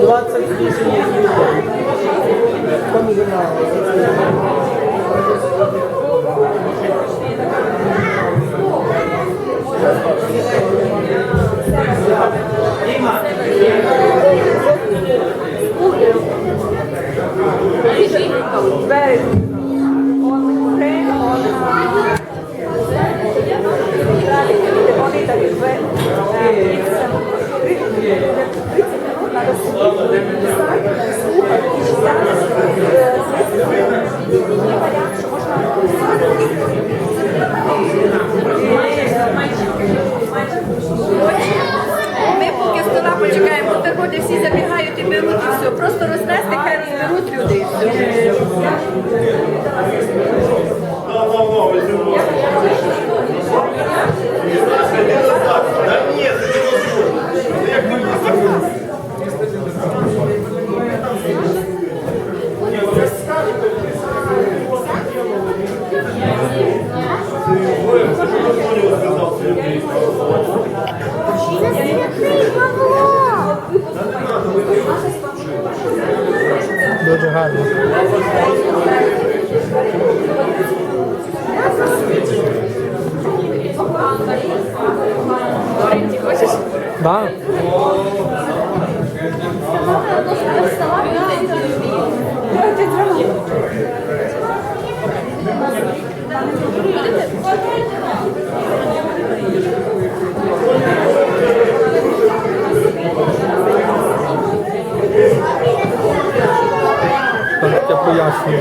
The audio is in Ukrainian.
Двадцять вісім є людей. Комбінали. Very on Ukraine, on uh, on Italy. Very, uh, it's, uh, 30 минут надо сидеть, писать, Е, Є варіант, що можна Ми поки стола почекаємо, приходять, всі забігають і беруть і все. Просто рознести, хай розберуть Дуже гарно. Да. wyjaśnię.